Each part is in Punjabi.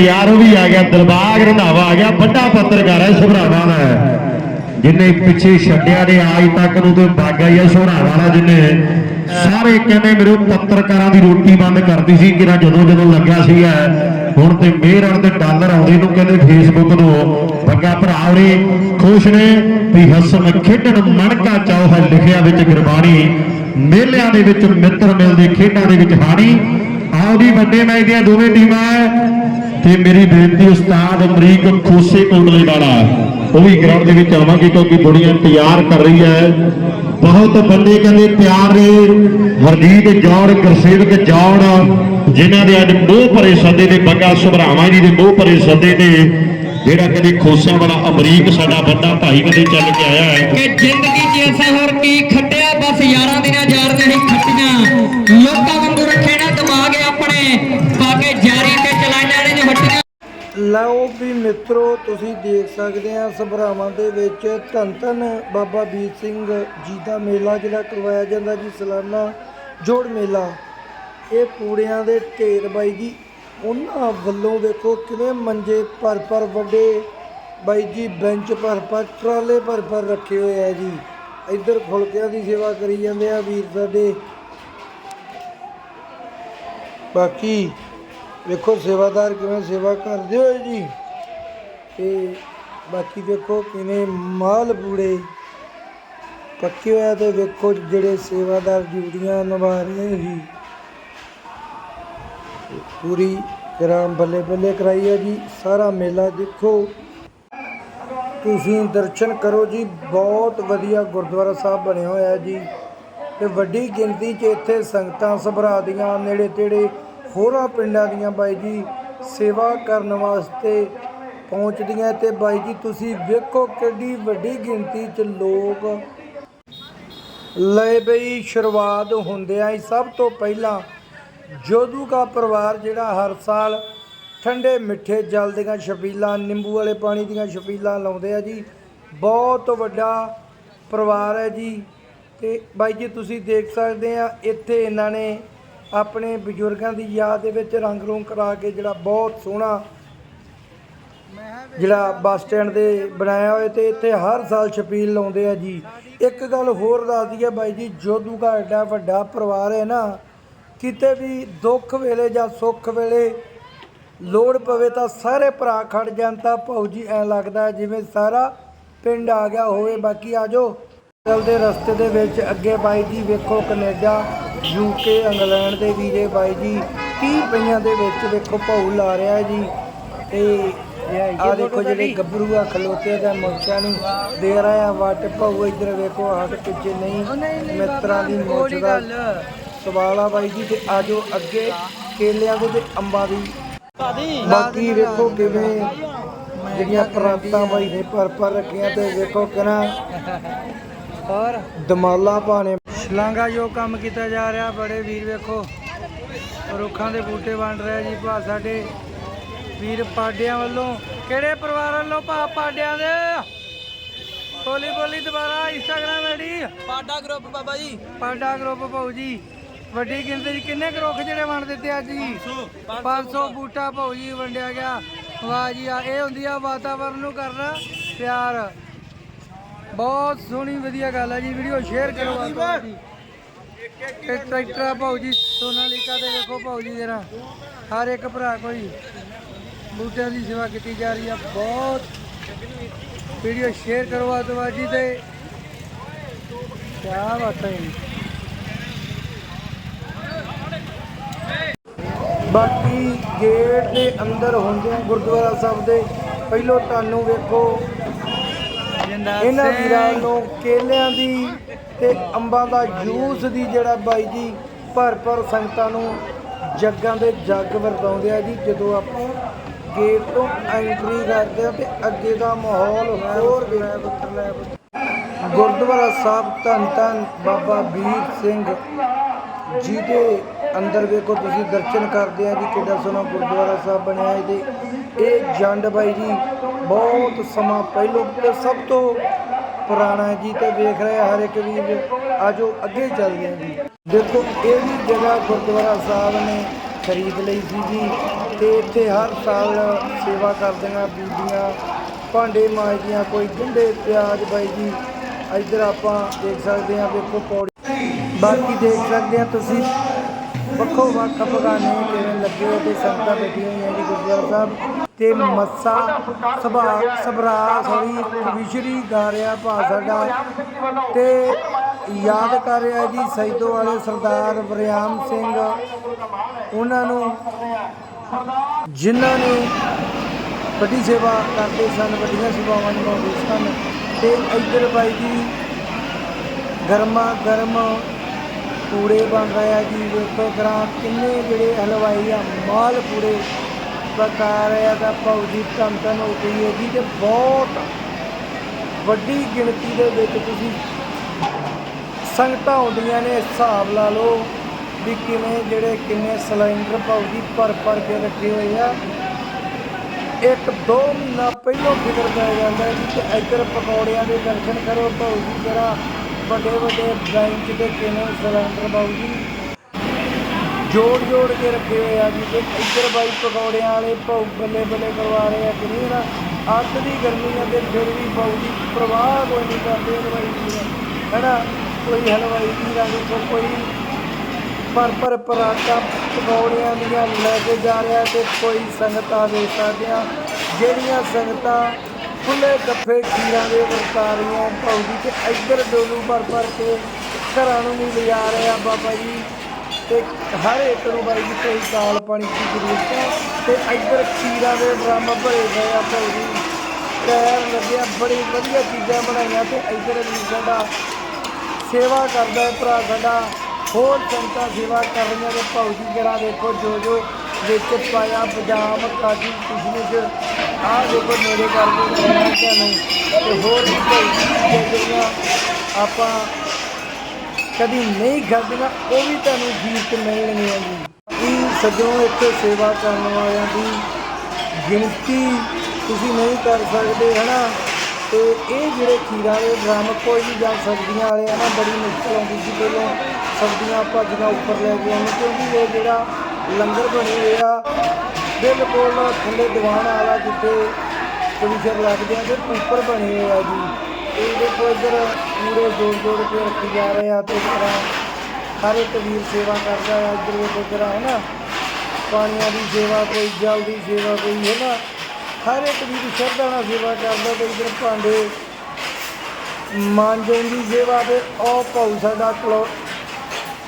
ਤਿਆਰ ਉਹ ਵੀ ਆ ਗਿਆ, ਦਿਲਬਾਗ ਰੰਧਾਵਾ ਆ ਗਿਆ, ਵੱਡਾ ਪੱਤਰਕਾਰ ਹੈ ਸੁਭਰਾਵਾਂ ਦਾ। ਜਿੰਨੇ ਪਿੱਛੇ ਛੱਡਿਆ ਨੇ, ਆਜ ਤੱਕ ਨੂੰ ਤੇ ਬਾਗਾ ਹੀ ਹੈ ਸੁਭਰਾਵਾਂ ਵਾਲਾ ਜਿੰਨੇ ਸਾਰੇ ਕਹਿੰਦੇ ਮੇਰੇ ਪੱਤਰਕਾਰਾਂ ਦੀ ਰੋਟੀ ਬੰਦ ਕਰਦੀ ਸੀ ਕਿਰਾ ਜਦੋਂ ਜਦੋਂ ਲੱਗਿਆ ਸੀਗਾ। ਹੁਣ ਤੇ ਮੇਹਰਾਂ ਤੇ ਡਾਲਰ ਆਉਂਦੇ ਨੂੰ ਕਹਿੰਦੇ ਫੇਸਬੁੱਕ ਤੋਂ। ਬੱਗਾ ਭਰਾ ਉਹਨੇ ਖੁਸ਼ ਨੇ ਵੀ ਹਸਨ ਖੇਡਣ ਮਣਕਾ ਚਾਹ ਹੈ ਲਿਖਿਆ ਵਿੱਚ ਗੁਰਬਾਣੀ। ਮੇਲਿਆਂ ਦੇ ਵਿੱਚ ਮਿੱਤਰ ਮਿਲਦੇ, ਖੇਡਾਂ ਦੇ ਵਿੱਚ ਹਾਣੀ। ਆਉਦੀ ਵੱਡੇ ਮੈਚ ਦੀਆਂ ਦੋਵੇਂ ਟੀਮਾਂ। ਤੇ ਮੇਰੀ ਬੇਨਤੀ, ਉਸਤਾਦ ਅਮਰੀਕ ਖੋਸੇ ਕੋਟਲੇ ਵਾਲਾ ਉਹ ਵੀ ਗਰਾਊਂਡ ਦੇ ਵਿੱਚ ਆਵਾਂਗੇ ਕਿਉਂਕਿ ਬੁੜੀਆਂ ਤਿਆਰ ਕਰ ਰਹੀ ਹੈ। ਬਹੁਤ ਬੰਦੇ ਕਹਿੰਦੇ ਪਿਆਰ ਨੇ। ਹਰਜੀਤ ਜੌੜ ਗੁਰਸੇਵਕ ਜੌੜ ਜਿਨ੍ਹਾਂ ਦੇ ਅੱਜ ਮੋਹ ਭਰੇ ਸੱਦੇ ਨੇ ਬੱਗਾ ਸੁਭਰਾਵਾਂ ਜੀ ਦੇ ਮੋਹ ਭਰੇ ਸੱਦੇ ਨੇ ਜਿਹੜਾ ਕਹਿੰਦੇ ਖੋਸਿਆਂ ਵਾਲਾ ਅਮਰੀਕ ਸਾਡਾ ਵੱਡਾ ਭਾਈ ਕਦੇ ਚੱਲ ਕੇ ਆਇਆ ਹੈ। ਕਿ ਜ਼ਿੰਦਗੀ 'ਚ ਐਸਾ ਹੋਰ ਕੀ ਖੱਟਿਆ? ਬਸ ਯਾਰਾਂ ਦੀਆਂ ਯਾਰ ਨਹੀਂ ਖੱਟੀਆਂ। ਬਾਕੇ ਜਾਰੀ ਤੇ ਚਲਾਈਆਂ ਨੇ ਹੱਟੀਆਂ। ਲਓ ਵੀ ਮਿੱਤਰੋ, ਤੁਸੀਂ ਦੇਖ ਸਕਦੇ ਆ ਸਭਰਾਵਾਂ ਦੇ ਵਿੱਚ ਧੰਨ ਧੰਨ ਬਾਬਾ ਵੀਰ ਸਿੰਘ ਜੀ ਦਾ ਮੇਲਾ ਜਿਹੜਾ ਕਰਵਾਇਆ ਜਾਂਦਾ ਜੀ, ਸਾਲਾਨਾ ਜੋੜ ਮੇਲਾ। ਇਹ ਪੂੜਿਆਂ ਦੇ ਢੇਰ ਬਾਈ ਜੀ, ਉਹਨਾਂ ਵੱਲੋਂ ਵੇਖੋ ਕਿਵੇਂ ਮੰਜੇ ਭਰ ਭਰ ਵੱਡੇ ਬਾਈ ਜੀ, ਬੈਂਚ ਭਰ ਭਰ, ਟਰਾਲੇ ਭਰ ਭਰ ਰੱਖੇ ਹੋਏ ਆ ਜੀ। ਇੱਧਰ ਫੁਲਕਿਆਂ ਦੀ ਸੇਵਾ ਕਰੀ ਜਾਂਦੇ ਆ ਵੀਰ ਸਾਡੇ। ਬਾਕੀ ਵੇਖੋ ਸੇਵਾਦਾਰ ਕਿਵੇਂ ਸੇਵਾ ਕਰਦੇ ਹੋਏ ਜੀ। ਤੇ ਬਾਕੀ ਦੇਖੋ ਕਿਵੇਂ ਮਾਲ ਬੂੜੇ ਪੱਕੇ ਹੋਇਆ ਤੇ ਵੇਖੋ ਜਿਹੜੇ ਸੇਵਾਦਾਰ ਡਿਊਟੀਆਂ ਨਿਭਾ ਰਹੇ ਨੇ ਜੀ। ਪੂਰੀ ਕਰਾਮ ਬੱਲੇ ਬੱਲੇ ਕਰਾਈ ਹੈ ਜੀ, ਸਾਰਾ ਮੇਲਾ ਦੇਖੋ। ਤੁਸੀਂ ਦਰਸ਼ਨ ਕਰੋ ਜੀ, ਬਹੁਤ ਵਧੀਆ ਗੁਰਦੁਆਰਾ ਸਾਹਿਬ ਬਣਿਆ ਹੋਇਆ ਜੀ। ਤੇ ਵੱਡੀ ਗਿਣਤੀ 'ਚ ਇੱਥੇ ਸੰਗਤਾਂ ਸਭਰਾ ਦੀਆਂ ਨੇੜੇ ਤੇੜੇ ਹੋਰਾਂ ਪਿੰਡਾਂ ਦੀਆਂ ਬਾਈ ਜੀ ਸੇਵਾ ਕਰਨ ਵਾਸਤੇ ਪਹੁੰਚਦੀਆਂ ਤੇ ਬਾਈ ਜੀ ਤੁਸੀਂ ਵੇਖੋ ਕਿੱਡੀ ਵੱਡੀ ਗਿਣਤੀ 'ਚ ਲੋਕ ਲੈ ਬਈ ਸ਼ੁਰੂਆਤ ਹੁੰਦਿਆਂ ਹੀ ਸਭ ਤੋਂ ਪਹਿਲਾਂ ਜੋਧੂ ਦਾ ਪਰਿਵਾਰ ਜਿਹੜਾ ਹਰ ਸਾਲ ਠੰਡੇ ਮਿੱਠੇ ਜਲ ਦੀਆਂ ਛਬੀਲਾਂ ਨਿੰਬੂ ਵਾਲੇ ਪਾਣੀ ਦੀਆਂ ਛਬੀਲਾਂ ਲਾਉਂਦੇ ਆ ਜੀ। ਬਹੁਤ ਵੱਡਾ ਪਰਿਵਾਰ ਹੈ ਜੀ। ਤੇ ਬਾਈ ਜੀ ਤੁਸੀਂ ਦੇਖ ਸਕਦੇ ਆ, ਇੱਥੇ ਇਹਨਾਂ ਨੇ ਆਪਣੇ ਬਜ਼ੁਰਗਾਂ ਦੀ ਯਾਦ ਦੇ ਵਿੱਚ ਰੰਗ ਰੋਂਗ ਕਰਾ ਕੇ ਜਿਹੜਾ ਬਹੁਤ ਸੋਹਣਾ ਜਿਹੜਾ ਬੱਸ ਸਟੈਂਡ ਦੇ ਬਣਾਇਆ ਹੋਇਆ ਤੇ ਇੱਥੇ ਹਰ ਸਾਲ ਛਪੀਲ ਲਾਉਂਦੇ ਆ ਜੀ। ਇੱਕ ਗੱਲ ਹੋਰ ਦੱਸਦੀ ਦਈਏ ਬਾਈ ਜੀ, ਜੋਧੂ ਦਾ ਐਡਾ ਵੱਡਾ ਪਰਿਵਾਰ ਹੈ ਨਾ, ਕਿਤੇ ਵੀ ਦੁੱਖ ਵੇਲੇ ਜਾਂ ਸੁੱਖ ਵੇਲੇ ਲੋੜ ਪਵੇ ਤਾਂ ਸਾਰੇ ਭਰਾ ਖੜ ਜਾਣ ਤਾਂ ਭਾਊ ਜੀ ਐ ਲੱਗਦਾ ਜਿਵੇਂ ਸਾਰਾ ਪਿੰਡ ਆ ਗਿਆ ਹੋਵੇ। ਬਾਕੀ ਆਜੋ ਚੱਲਦੇ ਰਸਤੇ ਦੇ ਵਿੱਚ ਅੱਗੇ ਬਾਈ ਜੀ ਵੇਖੋ ਕੈਨੇਡਾ। ਯੂਕੇ ਇੰਗਲੈਂਡ ਦੇ ਵੀਰੇ ਬਾਈ ਜੀ 30 ਪਈਆਂ ਦੇ ਵਿੱਚ ਵੇਖੋ ਭਾਊ ਲਾ ਰਿਹਾ ਜੀ। ਤੇ ਆ ਦੇਖੋ ਜਿਹੜੇ ਗੱਭਰੂ ਆ ਖਲੋਤੇ ਦਾ ਮੋਚਾ ਨੂੰ ਦੇ ਰਿਹਾ ਵੱਟ। ਭਾਊ ਇੱਧਰ ਵੇਖੋ ਹੱਟ ਪਿੱਛੇ ਨਹੀਂ ਮਿੱਤਰਾਂ ਦੀ ਮੋਚ ਦਾ ਸਵਾਲ ਆ ਬਾਈ ਜੀ ਤੇ ਆਜੋ ਅੱਗੇ ਕੇਲਿਆਂ ਦੇ ਤੇ ਅੰਬਾਂ ਦੀ। ਬਾਕੀ ਵੇਖੋ ਕਿਵੇਂ ਜਿਹੜੀਆਂ ਪਰਾਤਾਂ ਬਾਈ ਨੇ ਪਰ ਪਰ ਰੱਖੀਆਂ ਤੇ ਵੇਖੋ ਕਿਹਨਾਂ ਹੋਰ ਦਮਾਲਾ ਪਾਣੇ। ਸ਼ਲਾਂਗਾ ਜੋ ਕੰਮ ਕੀਤਾ ਜਾ ਰਿਹਾ ਬੜੇ ਵੀਰ ਵੇਖੋ। ਰੁੱਖਾਂ ਦੇ ਬੂਟੇ ਵੰਡ ਰਿਹਾ ਜੀ ਭਾ ਸਾਡੇ ਵੀਰ ਪਾਡਿਆਂ ਵੱਲੋਂ। ਕਿਹੜੇ ਪਰਿਵਾਰ ਵੱਲੋਂ ਭਾ ਪਾਡਿਆਂ ਦੇ? ਬੋਲੀ ਬੋਲੀ ਦੁਬਾਰਾ Instagram ID. Pada group Baba ji. Pada group ਭਾਊ ਜੀ। ਵੱਡੀ ਗਿਣਤੀ 'ਚ ਕਿੰਨੇ ਕੁ ਰੁੱਖ ਜਿਹੜੇ ਵੰਡ ਦਿੱਤੇ ਅੱਜ ਜੀ? 500 ਬੂਟਾ ਭਾਊ ਜੀ ਵੰਡਿਆ ਗਿਆ। ਵਾਹ ਜੀ ਆ ਇਹ ਹੁੰਦੀ ਆ ਵਾਤਾਵਰਨ ਨੂੰ ਕਰਨਾ ਪਿਆਰ। ਬਹੁਤ ਸੋਹਣੀ ਵਧੀਆ ਗੱਲ ਹੈ ਜੀ ਵੀਡੀਓ ਸ਼ੇਅਰ ਕਰੋ ਵੱਧ ਜੀ ਇਹ ਟਰੈਕਟਰ ਆ ਭਾਊ ਜੀ ਸੋਨਾਲੀਕਾ ਦੇ ਵੇਖੋ ਭਾਊ ਜੀ ਜਰਾ ਹਰ ਇੱਕ ਭਰਾ ਕੋਈ ਬੂਟਿਆਂ ਦੀ ਸੇਵਾ ਕੀਤੀ ਜਾ ਰਹੀ ਆ ਬਹੁਤ। ਵੀਡੀਓ ਸ਼ੇਅਰ ਕਰੋ ਵੱਧ ਜੀ ਤੇ ਕੀ ਬਾਤ ਹੈ ਬਾਕੀ ਗੇਟ ਦੇ ਅੰਦਰ ਹੁੰਦੇ ਗੁਰਦੁਆਰਾ ਸਾਹਿਬ ਦੇ ਪਹਿਲੋਂ ਤੁਹਾਨੂੰ ਵੇਖੋ ਇਹਨਾਂ ਵੀਰਾਂ ਨੂੰ ਕੇਲਿਆਂ ਦੀ ਤੇ ਅੰਬਾਂ ਦਾ ਜੂਸ ਦੀ ਜਿਹੜਾ ਬਾਈ ਜੀ ਭਰ ਭਰ ਸੰਗਤਾਂ ਨੂੰ ਜੱਗਾਂ ਦੇ ਜੱਗ ਵਰਤਾਉਂਦੇ ਆ ਜੀ ਜਦੋਂ ਆਪਾਂ ਗੇਟ ਤੋਂ ਐਂਟਰੀ ਕਰਦੇ ਆ ਤੇ ਅੱਗੇ ਦਾ ਮਾਹੌਲ ਹੋਰ ਵੀ ਹੈ ਪੁੱਤਰ ਲੈ। ਗੁਰਦੁਆਰਾ ਸਾਹਿਬ ਧੰਨ ਧੰਨ ਬਾਬਾ ਵੀਰ ਸਿੰਘ ਜਿਹਦੇ ਅੰਦਰ ਵੇਖੋ ਤੁਸੀਂ ਦਰਸ਼ਨ ਕਰਦੇ ਆ ਜੀ, ਕਿੱਡਾ ਸੋਹਣਾ ਗੁਰਦੁਆਰਾ ਸਾਹਿਬ ਬਣਿਆ ਹੈ ਤੇ ਇਹ ਜੰਡ ਬਾਈ ਜੀ ਬਹੁਤ ਸਮਾਂ ਪਹਿਲੋਂ ਤੇ ਸਭ ਤੋਂ ਪੁਰਾਣਾ ਜੀ, ਤੇ ਵੇਖ ਰਹੇ ਹਰ ਇੱਕ ਵੀਰ ਆਜੋ ਅੱਗੇ ਚੱਲਦੇ ਆ ਜੀ। ਦੇਖੋ, ਇਹ ਵੀ ਜਗ੍ਹਾ ਗੁਰਦੁਆਰਾ ਸਾਹਿਬ ਨੇ ਖਰੀਦ ਲਈ ਸੀ ਜੀ, ਤੇ ਇੱਥੇ ਹਰ ਸਾਲ ਸੇਵਾ ਕਰਦੀਆਂ ਬੀਬੀਆਂ, ਭਾਂਡੇ ਮਾਂਜਦੀਆਂ, ਕੋਈ ਗੰਢੇ ਪਿਆਜ਼ ਬਾਈ ਜੀ, ਇੱਧਰ ਆਪਾਂ ਦੇਖ ਸਕਦੇ ਹਾਂ ਵੇਖੋ ਪੌੜੀ। ਬਾਕੀ ਦੇਖ ਸਕਦੇ ਹਾਂ ਤੁਸੀਂ ਵੱਖੋ ਵੱਖ ਬਗਾਨੇ ਕਿਵੇਂ ਲੱਗੇ ਹੋਏ ਤੇ ਸੰਗਤਾਂ ਬੈਠੀਆਂ ਹੋਈਆਂ ਜੀ ਗੁਰਦੁਆਰਾ ਸਾਹਿਬ ਤੇ ਮੱਸਾ ਸਭਾ ਸਭਰਾ ਸੋਰੀ ਵਿਸ਼ਰੀ ਗਾ ਰਿਹਾ ਭਾ ਸਾਡਾ ਤੇ ਯਾਦ ਕਰ ਰਿਹਾ ਜੀ ਸੈਦੋ ਵਾਲੇ ਸਰਦਾਰ ਵਰਿਆਮ ਸਿੰਘ। ਉਹਨਾਂ ਨੂੰ ਜਿਨ੍ਹਾਂ ਨੇ ਵੱਡੀ ਸੇਵਾ ਕਰਦੇ ਸਨ, ਵੱਡੀਆਂ ਸੇਵਾਵਾਂ ਨਿਭਾਉਂਦੇ ਸਨ। ਤੇ ਇੱਧਰ ਬਾਈ ਜੀ ਗਰਮਾ ਗਰਮ ਪੂੜੇ ਬਣ ਰਹੇ ਆ ਜੀ। ਵੇਖੋ ਗਰਾਂ ਕਿੰਨੇ ਜਿਹੜੇ ਹਲਵਾਈ ਆ, ਮਾਲ ਪੂੜੇ ਪਕਾ ਰਹੇ ਆ। ਤਾਂ ਭੌਜੀ ਧੰਨ ਧੰਨ ਹੋ ਗਈ ਹੈ ਜੀ ਤੇ ਬਹੁਤ ਵੱਡੀ ਗਿਣਤੀ ਦੇ ਵਿੱਚ ਤੁਸੀਂ ਸੰਗਤਾਂ ਆਉਂਦੀਆਂ ਨੇ, ਹਿਸਾਬ ਲਾ ਲਓ ਵੀ ਕਿਵੇਂ ਜਿਹੜੇ ਕਿੰਨੇ ਸਿਲੰਡਰ ਭੌਜੀ ਭਰ ਭਰ ਕੇ ਰੱਖੇ ਹੋਏ ਆ। ਇੱਕ ਦੋ ਮਹੀਨਾ ਪਹਿਲਾਂ ਫਿਕਰ ਪੈ ਜਾਂਦਾ ਹੈ ਇੱਧਰ ਪਕੌੜਿਆਂ ਦੇ ਦਰਸ਼ਨ ਕਰੋ, ਭਾਊ ਜਿਹੜਾ ਵੱਡੇ ਵੱਡੇ ਬੈਂਚ ਦੇ ਕਿਵੇਂ ਸਿਲੰਡਰ ਭਾਊ ਜੀ। ਜੋੜ ਜੋੜ ਕੇ ਰੱਖੇ ਹੋਏ ਆ ਜੀ। ਤੇ ਇੱਧਰ ਬਾਈ ਪਕੌੜਿਆਂ ਵਾਲੇ ਭਾਊ ਬੱਲੇ ਬੱਲੇ ਕਰਵਾ ਰਹੇ ਆ ਕਿ ਨਾ ਅੱਤ ਦੀ ਗਰਮੀ ਆ ਤੇ ਫਿਰ ਵੀ ਭਾਊ ਜੀ ਪ੍ਰਵਾਹ ਕੋਈ ਨਹੀਂ ਕਰਦੇ ਹਲਵਾਈ ਜੀ ਦਾ। ਹੈਨਾ? ਕੋਈ ਹਲਵਾਈ ਜੀ ਦਾ ਦੇਖੋ ਕੋਈ ਪਰ ਪਰ ਪਰਾਠਾ ਪਕੌੜਿਆਂ ਦੀਆਂ ਲੈ ਕੇ ਜਾ ਰਿਹਾ ਤੇ ਕੋਈ ਸੰਗਤਾਂ ਦੇ ਸਾਡਿਆਂ ਜਿਹੜੀਆਂ ਸੰਗਤਾਂ ਖੁੱਲੇ ਗੱਫੇ ਖੀਰਾਂ ਦੇ ਵਰਤਾ ਰਹੀਆਂ ਭੌਜੀ ਤੇ ਇੱਧਰ ਡੋਲੂ ਭਰ ਭਰ ਕੇ ਘਰਾਂ ਨੂੰ ਵੀ ਲਿਜਾ ਰਿਹਾ ਬਾਬਾ ਜੀ। ਤੇ ਹਰ ਇੱਕ ਨੂੰ ਬਾਈ ਜੀ ਕੋਈ ਦਾਲ ਪਾਣੀ ਦੀ ਜ਼ਰੂਰਤ ਹੈ ਤੇ ਇੱਧਰ ਖੀਰਾਂ ਦੇ ਡਰਮ ਭਰੇ ਗਏ ਆ ਭੌਜੀ ਟਾਇਰ ਲੱਗਿਆ, ਬੜੀ ਵਧੀਆ ਚੀਜ਼ਾਂ ਬਣਾਈਆਂ ਤੇ ਇੱਧਰ ਵੀ ਸਾਡਾ ਸੇਵਾ ਕਰਦਾ ਹੈ ਭਰਾ ਸਾਡਾ। ਹੋਰ ਸੰਤਾਂ ਸੇਵਾ ਕਰ ਰਹੀਆਂ ਨੇ ਭੌਜੀ ਜਿਹੜਾ ਦੇਖੋ ਜੋ ਜੋ ਵਿੱਚ ਪਾਇਆ ਬਦਾਮ ਕਾਜੂ ਕਿਸ਼ਮਿਸ਼ ਆਹ ਦੇਖੋ ਮੇਰੇ ਘਰ ਦੇ ਤੁਹਾਨੂੰ ਤੇ ਹੋਰ ਵੀ ਭੌਜੀ ਜਿਹੜੀਆਂ ਆਪਾਂ ਕਦੀ ਨਹੀਂ ਖਾਧੀਆਂ, ਉਹ ਵੀ ਤੁਹਾਨੂੰ ਜੀਤ ਮਿਲਣਗੀਆਂ ਜੀ। ਇਹ ਸੱਜਣੋ, ਇੱਥੇ ਸੇਵਾ ਕਰਨ ਵਾਲਿਆਂ ਦੀ ਗਿਣਤੀ ਤੁਸੀਂ ਨਹੀਂ ਕਰ ਸਕਦੇ, ਹਨਾ? ਤੇ ਇਹ ਜਿਹੜੇ ਖੀਰਾਂ ਦੇ ਡਰਮ ਕੋਈ ਵੀ ਜਾਂ ਸਬਜ਼ੀਆਂ ਵਾਲੇ ਆ ਨਾ, ਬੜੀ ਮੁਸ਼ਕਲ ਆਉਂਦੀ ਸੀ ਪਹਿਲਾਂ ਸਬਜ਼ੀਆਂ ਆਪਾਂ ਭਾਜੀਆਂ ਉੱਪਰ ਲੈ ਕੇ ਆਉਂਦੇ ਕਿਉਂਕਿ ਇਹ ਜਿਹੜਾ ਲੰਗਰ ਬਣੇ ਹੋਇਆ ਬਿਲਕੁਲ ਥੱਲੇ ਦੀਵਾਨ ਵਾਲਾ ਜਿੱਥੇ ਕਵੀਸ਼ਰ ਲੱਗਦੇ ਆ ਤੇ ਉੱਪਰ ਬਣੇ ਹੋਏ ਆ ਜੀ। ਤੇ ਇਹਦੇ ਇੱਧਰ ਪੂਰੇ ਜੋੜ ਜੋੜ ਕੇ ਰੱਖੀ ਜਾ ਰਹੇ ਆ ਤੇ ਇਸ ਤਰ੍ਹਾਂ ਹਰ ਇੱਕ ਵੀਰ ਸੇਵਾ ਕਰਦਾ ਆ ਇੱਧਰ ਵੇਖੋ ਜਰਾ ਹੈ ਨਾ ਪਾਣੀਆਂ ਦੀ ਸੇਵਾ ਕੋਈ, ਜਲ ਦੀ ਸੇਵਾ ਕੋਈ ਹੈ ਨਾ ਹਰ ਇੱਕ ਵੀਰ ਸ਼ਰਧਾ ਨਾਲ ਸੇਵਾ ਕਰਦਾ ਤੇ ਇੱਧਰ ਭਾਂਡੇ ਮਾਂਜਣ ਦੀ ਸੇਵਾ ਤੇ ਉਹ ਭਾਊ ਸਾਡਾ ਕਲੋ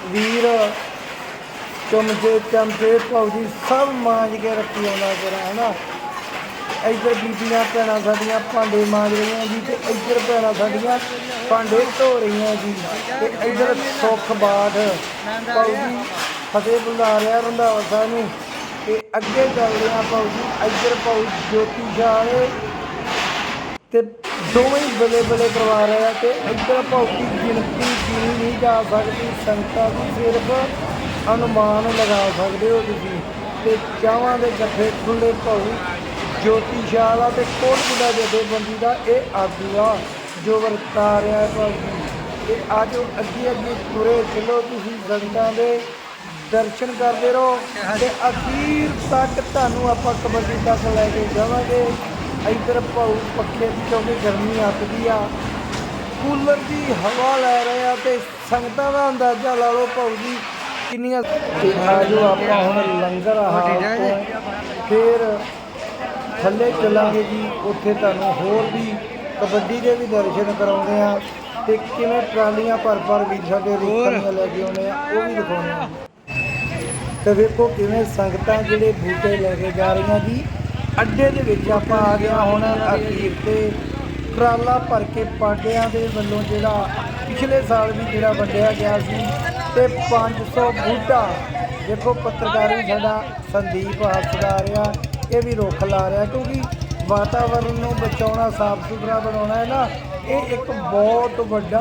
ਵੀਰ ਚਮਚੇ ਚਮਚੇ ਭਾਊ ਸਭ ਮਾਂਜ ਕੇ ਰੱਖੀ ਆਉਂਦਾ ਜਰਾ ਹੈ ਨਾ ਇੱਧਰ ਬੀਬੀਆਂ ਭੈਣਾਂ ਸਾਡੀਆਂ ਭਾਂਡੇ ਮਾਂਜ ਰਹੀਆਂ ਜੀ ਤੇ ਇੱਧਰ ਭੈਣਾਂ ਸਾਡੀਆਂ ਭਾਂਡੇ ਧੋ ਰਹੀਆਂ ਜੀ ਤੇ ਇੱਧਰ ਸੁੱਖ ਬਾਠ। ਭਾਊ ਜੀ ਫਤਿਹ ਬੁਲਾ ਰਿਹਾ ਰੰਧਾਵਾ ਸਾਹਿਬ ਨੂੰ। ਤੇ ਅੱਗੇ ਚੱਲਦੇ ਆ ਭਾਊ ਜੀ, ਇੱਧਰ ਭਾਊ ਜੋਤੀ ਸ਼ਾਹ ਤੇ ਦੋਵੇਂ ਹੀ ਬਲੇ ਬਲੇ ਕਰਵਾ ਰਹੇ ਤੇ ਇੱਧਰ ਭਾਊ ਗਿਣਤੀ ਗਿਣੀ ਨਹੀਂ ਜਾ ਸਕਦੀ, ਸੰਗਤਾਂ ਦੀ ਸਿਰਫ ਅਨੁਮਾਨ ਲਗਾ ਸਕਦੇ ਹੋ ਤੁਸੀਂ। ਤੇ ਚਾਵਾਂ ਦੇ ਗੱਫੇ ਖੁੱਲੇ ਭਾਊ ਜੋਤੀ ਸ਼ਾਹ ਦਾ ਤੇ ਕੋਟਪੁਰਾ ਜਥੇਬੰਦੀ ਦਾ, ਇਹ ਆਗੂ ਆ ਜੋ ਵਰਤਾ ਰਿਹਾ ਹੈ ਜੀ। ਤੇ ਅੱਜ ਅੱਗੇ ਅੱਗੇ ਤੁਰੇ ਚਲੋ ਤੁਸੀਂ ਸੰਗਤਾਂ ਦੇ ਦਰਸ਼ਨ ਕਰਦੇ ਰਹੋ। ਤੇ ਅਖੀਰ ਤੱਕ ਤੁਹਾਨੂੰ ਆਪਾਂ ਕਬੱਡੀ ਤੱਕ ਲੈ ਕੇ ਜਾਵਾਂਗੇ। ਇੱਧਰ ਭਾਊ ਪੱਖੇ ਦੀ ਕਿਉਂਕਿ ਗਰਮੀ ਅੱਤਦੀ ਆ। ਕੂਲਰ ਦੀ ਹਵਾ ਲੈ ਰਹੇ ਆ ਤੇ ਸੰਗਤਾਂ ਦਾ ਅੰਦਾਜ਼ਾ ਲਾ ਲਓ ਭਾਊ ਜੀ ਕਿੰਨੀਆਂ ਆਜੋ ਆਪਾਂ ਹੁਣ ਲੰਗਰ ਆਹ ਫਿਰ ਥੱਲੇ ਚੱਲਾਂਗੇ ਜੀ ਉੱਥੇ ਤੁਹਾਨੂੰ ਹੋਰ ਵੀ ਕਬੱਡੀ ਦੇ ਵੀ ਦਰਸ਼ਨ ਕਰਾਉਂਦੇ ਆ ਤੇ ਕਿਵੇਂ ਟਰਾਲੀਆਂ ਭਰ ਭਰ ਵੀ ਸਾਡੇ ਰੁੱਖਾਂ ਲੈ ਕੇ ਆਉਂਦੇ ਆ ਉਹ ਵੀ ਦਿਖਾਉਂਦੇ ਆ ਤੇ ਵੇਖੋ ਕਿਵੇਂ ਸੰਗਤਾਂ ਜਿਹੜੇ ਬੂਟੇ ਲੈ ਕੇ ਜਾ ਰਹੀਆਂ ਜੀ ਅੱਡੇ ਦੇ ਵਿੱਚ ਆਪਾਂ ਆ ਗਿਆ ਹੁਣ ਅਖੀਰ ਤੇ। ਟਰਾਲਾ ਭਰ ਕੇ ਪਾਂਡਿਆਂ ਦੇ ਵੱਲੋਂ ਜਿਹੜਾ ਪਿਛਲੇ ਸਾਲ ਵੀ ਜਿਹੜਾ ਵੰਡਿਆ ਗਿਆ ਸੀ ਤੇ 500 ਬੂਟਾ। ਦੇਖੋ ਪੱਤਰਕਾਰੀ ਸਾਡਾ ਸੰਦੀਪ ਹੱਸਦਾ ਰਿਹਾ ਇਹ ਵੀ ਰੁੱਖ ਲਾ ਰਿਹਾ ਕਿਉਂਕਿ ਵਾਤਾਵਰਣ ਨੂੰ ਬਚਾਉਣਾ ਸਾਫ਼ ਸੁਥਰਾ ਬਣਾਉਣਾ ਹੈ ਨਾ ਇਹ ਇੱਕ ਬਹੁਤ ਵੱਡਾ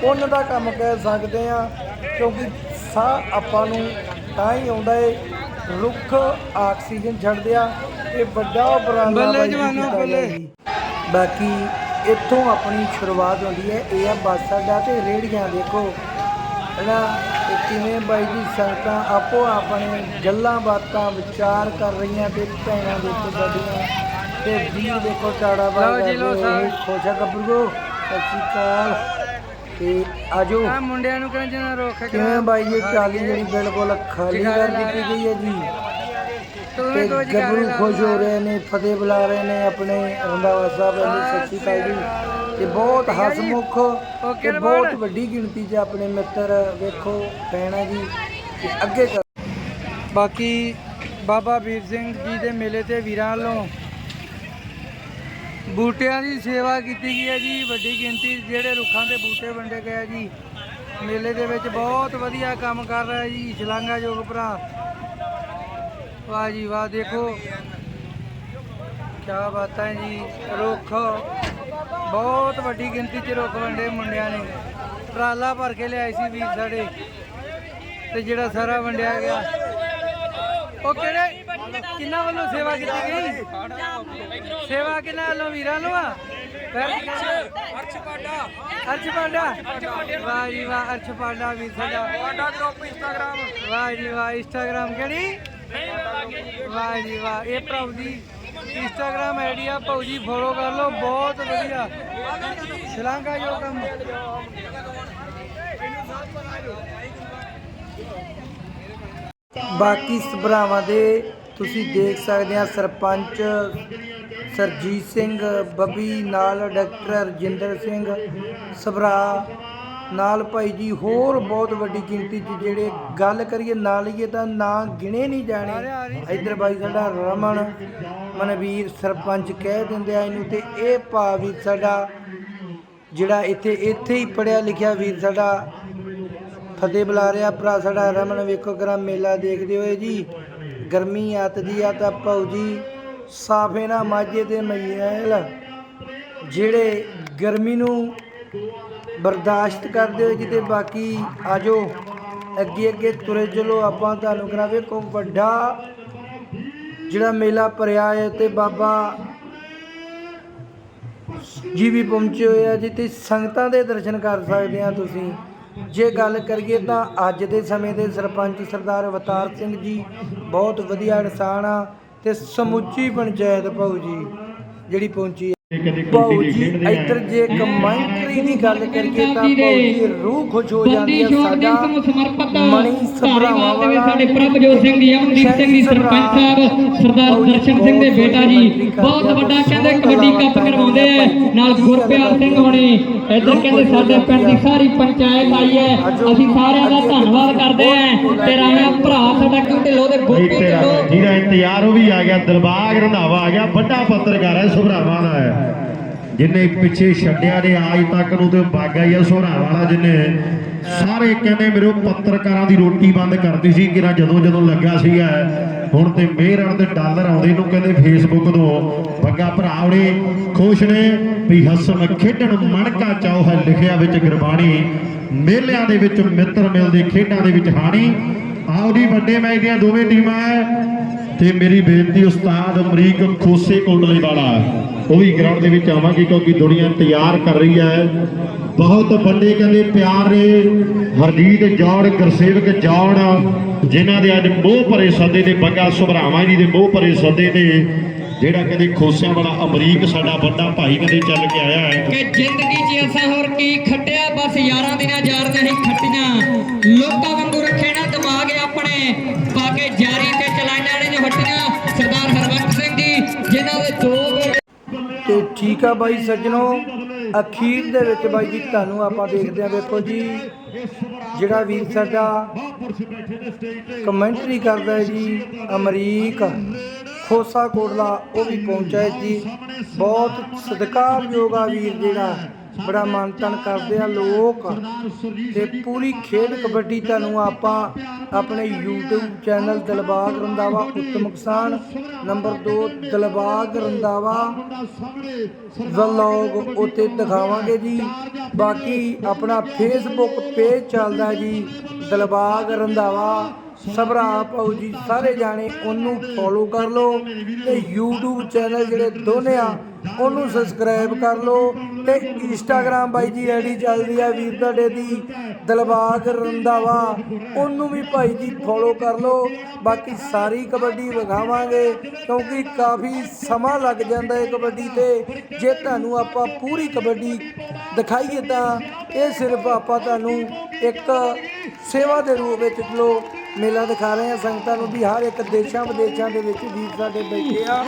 ਪੁੰਨ ਦਾ ਕੰਮ ਕਹਿ ਸਕਦੇ ਆ ਕਿਉਂਕਿ ਸਾਹ ਆਪਾਂ ਨੂੰ ਤਾਂ ਹੀ ਆਉਂਦਾ ਏ ਰੁੱਖ ਆਕਸੀਜਨ ਛੱਡਦੇ ਆ ਇਹ ਵੱਡਾ ਉਪਰਾਲਾ ਬੱਲੇ ਜਵਾਨੋ ਬੱਲੇ। ਬਾਕੀ ਇੱਥੋਂ ਆਪਣੀ ਸ਼ੁਰੂਆਤ ਹੁੰਦੀ ਹੈ ਇਹ ਆ ਬੱਸ ਅੱਡਾ ਤੇ ਰੇੜੀਆਂ ਦੇਖੋ। ਹਨਾ ਤੇ ਕਿਵੇਂ ਬਾਈ ਜੀ ਸੰਗਤਾਂ ਆਪੋ ਆਪਣੇ ਗੱਲਾਂ ਬਾਤਾਂ ਵਿਚਾਰ ਕਰ ਰਹੀਆਂ ਤੇ ਭੈਣਾਂ ਦੇਖੋ ਸਾਡੀਆਂ ਤੇ ਵੀਰ ਦੇਖੋ ਚਾੜਾ ਬਾਈ ਲਓ ਜੀ, ਲਓ ਸਾਹਿਬ। ਖੋਸ਼ਾ ਗੱਭਰੂ। ਸਤਿ ਸ਼੍ਰੀ ਅਕਾਲ। ਤੇ ਆਜੋ। ਆ ਮੁੰਡਿਆਂ ਨੂੰ ਕਹਿੰਦੇ ਜਨਾ ਰੋਕ ਕੇ ਕਿਵੇਂ ਬਾਈ ਜੀ ਟਾਲੀ ਜਿਹੜੀ ਬਿਲਕੁਲ ਖਾਲੀ ਕਰ ਦਿੱਤੀ ਗਈ ਹੈ ਜੀ। ਤੂੰ ਵੀ ਗੱਭਰੂ। ਖੁਸ਼ ਹੋ ਰਹੇ ਨੇ ਫਤਿਹ ਬੁਲਾ ਰਹੇ ਨੇ ਆਪਣੇ ਰੰਦਾਵਾ ਸਾਹਿਬ ਦੇ ਸਤਿ ਸ਼੍ਰੀ ਅਕਾਲ ਜੀ। ਤੇ ਬਹੁਤ ਹਸਮੁਖ ਤੇ ਬਹੁਤ। ਵੱਡੀ ਗਿਣਤੀ 'ਚ ਆਪਣੇ ਮਿੱਤਰ ਵੇਖੋ ਪੈਣਾ ਜੀ ਤੇ ਅੱਗੇ ਕਰ ਬਾਕੀ ਬਾਬਾ ਵੀਰ ਸਿੰਘ ਜੀ ਦੇ ਮੇਲੇ ਤੇ ਵੀਰਾਂ ਵੱਲੋਂ ਬੂਟਿਆਂ ਦੀ ਸੇਵਾ ਕੀਤੀ ਗਈ ਹੈ ਜੀ ਵੱਡੀ ਗਿਣਤੀ ਜਿਹੜੇ ਰੁੱਖਾਂ ਦੇ ਬੂਟੇ ਵੰਡੇ ਗਏ ਜੀ ਮੇਲੇ ਦੇ ਵਿੱਚ ਬਹੁਤ ਵਧੀਆ ਕੰਮ ਕਰ ਰਿਹਾ ਜੀ ਸ਼ਲਾਘਾਯੋਗ ਭਰਾ। ਵਾਹ ਜੀ ਵਾਹ ਦੇਖੋ। ਕੀ ਬਾਤਾਂ ਹੈ ਜੀ, ਰੁੱਖ। ਬਹੁਤ ਵੱਡੀ ਗਿਣਤੀ 'ਚ ਰੁੱਖ ਵੰਡੇ ਮੁੰਡਿਆਂ ਨੇ। ਟਰਾਲਾ ਭਰ ਕੇ ਲਿਆਏ ਸੀ ਵੀਰ ਸਾਡੇ। ਤੇ ਜਿਹੜਾ ਸਾਰਾ ਵੰਡਿਆ ਗਿਆ। ਉਹ ਕਿਹੜੇ, ਕਿੰਨਾ ਵੱਲੋਂ ਸੇਵਾ ਕੀਤੀ ਗਈ? ਸੇਵਾ ਕਿੰਨਾ ਵੱਲੋਂ, ਵੀਰਾਂ ਨੂੰ ਆ? ਅਰਸ਼ ਪਾਡਾ ਅਰਸ਼ ਪਾਂਡਾ ਵਾਹ ਜੀ ਵਾਹ ਅਰਸ਼ ਪਾਡਾ ਵੀਰ ਸਾਡਾ। ਪਾਂਡਾ ਗਰੁੱਪ ਇੰਸਟਾਗ੍ਰਾਮ ਵਾਹ ਜੀ ਵਾਹ, ਇੰਸਟਾਗ੍ਰਾਮ ਕਿਹੜੀ? ਵਾਹ ਜੀ ਵਾਹ, ਇਹ ਪ੍ਰਭ ਦੀ ਇੰਸਟਾਗ੍ਰਾਮ ਆਈਡੀ ਆ ਭਾਉ ਫੋਲੋ ਕਰ ਲਓ, ਬਹੁਤ ਵਧੀਆ। ਸ਼ਲਾਘਾ ਯੋਗ ਕੰਮ। ਬਾਕੀ ਸਭਰਾਵਾਂ ਦੇ ਤੁਸੀਂ ਦੇਖ ਸਕਦੇ ਆ ਸਰਪੰਚ ਸਰਜੀਤ ਸਿੰਘ, ਬੱਬੀ ਨਾਲ ਡਾਕਟਰ ਰਜਿੰਦਰ ਸਿੰਘ, ਸਭਰਾ ਨਾਲ ਭਾਈ ਜੀ ਹੋਰ ਬਹੁਤ ਵੱਡੀ ਗਿਣਤੀ 'ਚ ਜਿਹੜੇ ਗੱਲ ਕਰੀਏ ਨਾ ਲਈਏ ਤਾਂ ਨਾ ਗਿਣੇ ਨਹੀਂ ਜਾਣੇ। ਇੱਧਰ ਬਾਈ ਸਾਡਾ ਰਮਨ, ਮਨਵੀਰ ਸਰਪੰਚ ਕਹਿ ਦਿੰਦੇ ਆ ਇਹਨੂੰ ਤੇ ਇਹ ਭਾ ਵੀ ਸਾਡਾ ਜਿਹੜਾ ਇੱਥੇ ਇੱਥੇ ਹੀ ਪੜਿਆ ਲਿਖਿਆ ਵੀਰ ਸਾਡਾ ਫਤਿਹ ਬੁਲਾ ਰਿਹਾ। ਭਰਾ ਸਾਡਾ ਰਮਨ ਵੇਖੋ ਕਰਾ ਮੇਲਾ ਦੇਖਦੇ ਹੋਏ ਜੀ। ਗਰਮੀ ਆਤਦੀ ਆ ਤਾਂ ਭਾਊ ਜੀ, ਸਾਫੇ ਨਾ ਮਾਝੇ ਤੇ ਮਈਲ ਜਿਹੜੇ ਗਰਮੀ ਨੂੰ ਬਰਦਾਸ਼ਤ ਕਰਦੇ ਹੋਏ ਜੀ ਤੇ ਬਾਕੀ ਆਜੋ। ਅੱਗੇ ਅੱਗੇ ਤੁਰੇ ਚਲੋ ਆਪਾਂ ਤੁਹਾਨੂੰ ਕਰਾ ਵੇਖੋ ਵੱਡਾ ਜਿਹੜਾ ਮੇਲਾ ਭਰਿਆ ਹੈ ਤੇ ਬਾਬਾ ਜੀ ਵੀ ਪਹੁੰਚੇ ਹੋਏ ਆ ਜਿੱਥੇ ਸੰਗਤਾਂ ਦੇ ਦਰਸ਼ਨ ਕਰ ਸਕਦੇ ਆ ਤੁਸੀਂ। ਜੇ ਗੱਲ ਕਰੀਏ ਤਾਂ ਅੱਜ ਦੇ ਸਮੇਂ ਦੇ ਸਰਪੰਚ ਸਰਦਾਰ ਅਵਤਾਰ ਸਿੰਘ ਜੀ ਬਹੁਤ ਵਧੀਆ ਇਨਸਾਨ ਆ ਤੇ ਸਮੁੱਚੀ ਪੰਚਾਇਤ ਭਾਊ ਜੀ ਜਿਹੜੀ ਪਹੁੰਚੀ ਹੈ ਕਦੇ ਭਾਊ ਕਬੱਡੀ ਜੀ ਖੇਡਦੇ ਆ ਇੱਧਰ ਜੇ ਕਮੈਂਟਰੀ ਦੀ ਗੱਲ ਕਰੀਏ ਤਾਂ ਭਾਊ ਜੀ ਰੂਹ ਖੁਸ਼ ਹੋ ਜਾਂਦੀ ਹੈ ਬੰਦੀ ਛੋੜ ਸਾਡਾ ਦਿਵਸ ਨੂੰ ਸਮਰਪਿਤ ਮਣੀ ਸਭਰਾਵਾਂ ਧਾਰੀਵਾਲ ਦੇ ਵਿੱਚ ਵਾਲਾ ਸਾਡੇ ਪ੍ਰਭਜੋਤ ਸਿੰਘ ਜੀ ਅਮਨਦੀਪ ਸਿੰਘ ਜੀ ਸਰਪੰਚ ਸਾਹਿਬ ਸਰਦਾਰ ਦਰਸ਼ਨ ਸਿੰਘ ਦੇ ਬੇਟਾ ਜੀ ਬਹੁਤ ਵੱਡਾ ਕਹਿੰਦੇ ਕਬੱਡੀ ਕੱਪ ਕਰਵਾਉਂਦੇ ਆ। ਨਾਲ ਗੁਰਪਿਆਰ ਸਿੰਘ ਹੋਣੀ ਇੱਧਰ ਕਹਿੰਦੇ ਸਾਡੇ ਪਿੰਡ ਦੀ ਸਾਰੀ ਪੰਚਾਇਤ ਆਈ ਹੈ। ਅਸੀਂ ਸਾਰਿਆਂ ਦਾ ਧੰਨਵਾਦ ਕਰਦੇ ਆ ਤੇ ਰਾਣਾ ਭਰਾ ਸਾਡਾ ਦੇ ਜਿਹਦਾ ਇੰਤਜ਼ਾਰ ਉਹ ਵੀ ਆ ਗਿਆ ਦਿਲਬਾਗ ਰੰਧਾਵਾ ਆ ਗਿਆ ਵੱਡਾ ਪੱਤਰਕਾਰ ਹੈ ਸੁਭਰਾਵਾਂ ਦਾ ਹੈ। ਜਿਨੇ ਪਿੱਛੇ ਛੱਡਿਆ ਨੇ, ਆਜ ਤੱਕ ਨੂੰ ਤੇ ਬਾਗਾ ਹੀ ਆ ਸੁਹਰਾ ਵਾਲਾ ਜਿਨੇ। ਸਾਰੇ ਕਹਿੰਦੇ ਮੇਰੇ ਪੱਤਰਕਾਰਾਂ ਦੀ ਰੋਟੀ ਬੰਦ ਕਰਦੀ ਸੀ ਕਿਰਾ ਜਦੋਂ ਜਦੋਂ ਲੱਗਾ ਸੀਗਾ। ਹੁਣ ਤੇ ਮਿਹਰਾਂ ਤੇ ਡਾਲਰ ਆਉਂਦੇ ਨੂੰ ਕਹਿੰਦੇ ਫੇਸਬੁੱਕ ਤੋਂ। ਬੱਗਾ ਭਰਾ ਖੁਸ਼ ਨੇ ਵੀ ਹਸਨ ਖੇਡਣ ਮਣਕਾ ਚਾਉ ਹੈ ਲਿਖਿਆ ਵਿੱਚ ਗੁਰਬਾਣੀ। ਮੇਲਿਆਂ ਦੇ ਵਿੱਚ ਮਿੱਤਰ ਮਿਲਦੇ, ਖੇਡਾਂ ਦੇ ਵਿੱਚ ਹਾਣੀ। ਆਓ ਵੱਡੇ ਮੈਚ ਦੀਆਂ ਦੋਵੇਂ ਟੀਮਾਂ। ਤੇ ਮੇਰੀ ਬੇਨਤੀ, ਉਸਤਾਦ ਅਮਰੀਕ ਖੋਸੇ ਕੋਟਲੇ ਵਾਲਾ, ਉਹ ਵੀ ਗਰਾਊਂਡ ਦੇ ਵਿੱਚ ਆਵਾਂਗੇ ਕਿਉਂਕਿ ਦੁਨੀਆ ਤਿਆਰ ਕਰ ਰਹੀ ਹੈ। ਬਹੁਤ ਵੱਡੇ ਕਹਿੰਦੇ ਪਿਆਰ ਹਰਜੀਤ ਜੌੜ, ਗੁਰਸੇਵਕ ਜੌੜ, ਜਿਨ੍ਹਾਂ ਦੇ ਅੱਜ ਮੋਹ ਭਰੇ ਸੱਦੇ ਨੇ ਬੱਗਾ ਸੁਭਰਾਵਾਂ ਜੀ ਦੇ ਮੋਹ ਭਰੇ ਸੱਦੇ ਨੇ ਜਿਹੜਾ ਕਹਿੰਦੇ ਖੋਸਿਆਂ ਵਾਲਾ ਅਮਰੀਕ ਸਾਡਾ ਵੱਡਾ ਭਾਈ ਕਹਿੰਦੇ ਚੱਲ ਕੇ ਆਇਆ ਹੈ। ਕਿ ਜ਼ਿੰਦਗੀ 'ਚ ਅਸਾਂ ਹੋਰ ਕੀ ਖੱਟਿਆ? ਬਸ ਯਾਰਾਂ ਦੀਆਂ ਯਾਰ ਨਹੀਂ ਖੱਟੀਆਂ। ਲੋਕਾਂ ਵਾਂਗੂ ਰੱਖੇ ਨਾ ਦਿਮਾਗ ਆਪਣੇ। ਪਾ ਕੇ ਜਾਰੀ ਤੇ ਚਲਾਈਆਂ ਹੱਟੀਆਂ ਸਰਦਾਰ ਹਰਵੰਤ ਸਿੰਘ ਜੀ, ਜਿਨ੍ਹਾਂ ਦੇ ਦੋ ਤੇ ਠੀਕ ਆ ਬਾਈ ਸੱਜਣੋ, ਅਖੀਰ ਦੇ ਵਿੱਚ ਬਾਈ ਜੀ ਤੁਹਾਨੂੰ ਆਪਾਂ ਦੇਖਦੇ ਆ ਵੇਖੋ ਜੀ, ਜਿਹੜਾ ਵੀਰ ਸਾਡਾ ਕਮੈਂਟਰੀ ਕਰਦਾ ਹੈ ਜੀ, ਅਮਰੀਕ ਖੋਸਾ ਕੋਟਲਾ ਉਹ ਵੀ ਪਹੁੰਚਿਆ ਹੈ ਜੀ। ਬਹੁਤ ਸਤਿਕਾਰਯੋਗ ਆ ਵੀਰ ਜਿਹੜਾ। ਬੜਾ ਮਨ ਤਾਣ ਕਰਦੇ ਆ ਲੋਕ ਤੇ ਪੂਰੀ ਖੇਡ ਕਬੱਡੀ ਤੁਹਾਨੂੰ ਆਪਾਂ ਆਪਣੇ YouTube ਚੈਨਲ ਦਿਲਬਾਗ ਰੰਦਾਵਾ ਉੱਤਮ ਕਿਸਾਨ, ਨੰਬਰ 2 ਦਿਲਬਾਗ ਰੰਦਾਵਾ ਵਲੌਗ ਉੱਤੇ ਦਿਖਾਵਾਂਗੇ ਜੀ। ਬਾਕੀ ਆਪਣਾ ਫੇਸਬੁੱਕ ਪੇਜ ਚੱਲਦਾ ਜੀ, ਦਿਲਬਾਗ ਰੰਦਾਵਾ ਸਭਰਾ ਪਾਉ ਜੀ, ਸਾਰੇ ਜਾਣੇ ਉਹਨੂੰ ਫੋਲੋ ਕਰ ਲਓ ਤੇ YouTube ਚੈਨਲ ਜਿਹੜੇ ਦੋਨੇ ਆ, ਉਹਨੂੰ ਸਬਸਕ੍ਰਾਈਬ ਕਰ ਲਓ ਤੇ Instagram ਬਾਈ ਜੀ ਆਈਡੀ ਚੱਲਦੀ ਆ ਵੀਰ ਤੁਹਾਡੇ ਦੀ, ਦਿਲਬਾਗ ਰੰਦਾਵਾ ਉਹਨੂੰ ਵੀ ਭਾਈ ਜੀ ਫੋਲੋ ਕਰ ਲਓ। ਬਾਕੀ ਸਾਰੀ ਕਬੱਡੀ ਵਿਖਾਵਾਂਗੇ, ਕਿਉਂਕਿ ਕਾਫੀ ਸਮਾਂ ਲੱਗ ਜਾਂਦਾ ਹੈ ਕਬੱਡੀ ਤੇ। ਜੇ ਤੁਹਾਨੂੰ ਆਪਾਂ ਪੂਰੀ ਕਬੱਡੀ ਦਿਖਾਈਏ ਤਾਂ ਇਹ ਸਿਰਫ ਆਪਾਂ ਤੁਹਾਨੂੰ ਇੱਕ ਸੇਵਾ ਦੇ ਰੂਪ ਵਿੱਚ ਚਲੋ ਮੇਲਾ ਦਿਖਾ ਰਹੇ ਹਾਂ ਸੰਗਤਾਂ ਨੂੰ ਵੀ ਹਰ ਇੱਕ ਦੇਸ਼ਾਂ ਵਿਦੇਸ਼ਾਂ ਦੇ ਵਿੱਚ ਵੀਰ ਸਾਡੇ ਬੈਠੇ ਆ।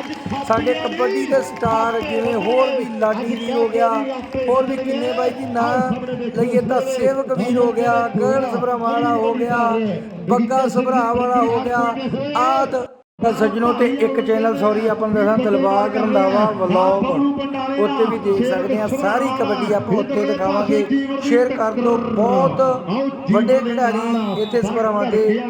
ਸਾਡੇ ਕਬੱਡੀ ਦੇ ਸਟਾਰ ਜਿਵੇਂ ਹੋਰ ਵੀ ਲਾਡੀ ਵੀਰ ਹੋ ਗਿਆ, ਹੋਰ ਵੀ ਕਿੰਨੇ ਬਾਈ ਜੀ ਨਾਂ ਲਈਏ ਤਾਂ ਸੇਵਕ ਵੀਰ ਹੋ ਗਿਆ ਗੜ ਸਭਰਾ ਵਾਲਾ ਹੋ ਗਿਆ, ਬੱਗਾ ਸਭਰਾ ਵਾਲਾ ਹੋ ਗਿਆ, ਆਦ। ਤਾਂ ਸੱਜਣੋ ਤੇ ਇੱਕ ਚੈਨਲ ਸੌਰੀ ਆਪਾਂ ਨੂੰ ਦੱਸਾਂ ਦਿਲਬਾਗ ਰੰਦਾਵਾ ਵਲੌਗ ਉੱਤੇ ਵੀ ਦੇਖ ਸਕਦੇ ਆ ਸਾਰੀ ਕਬੱਡੀ ਆਪਾਂ ਉੱਥੇ ਦਿਖਾਵਾਂਗੇ। ਸ਼ੇਅਰ ਕਰ ਦਿਓ, ਬਹੁਤ ਵੱਡੇ ਖਿਡਾਰੀ ਇੱਥੇ ਸਭਰਾਵਾਂ ਦੇ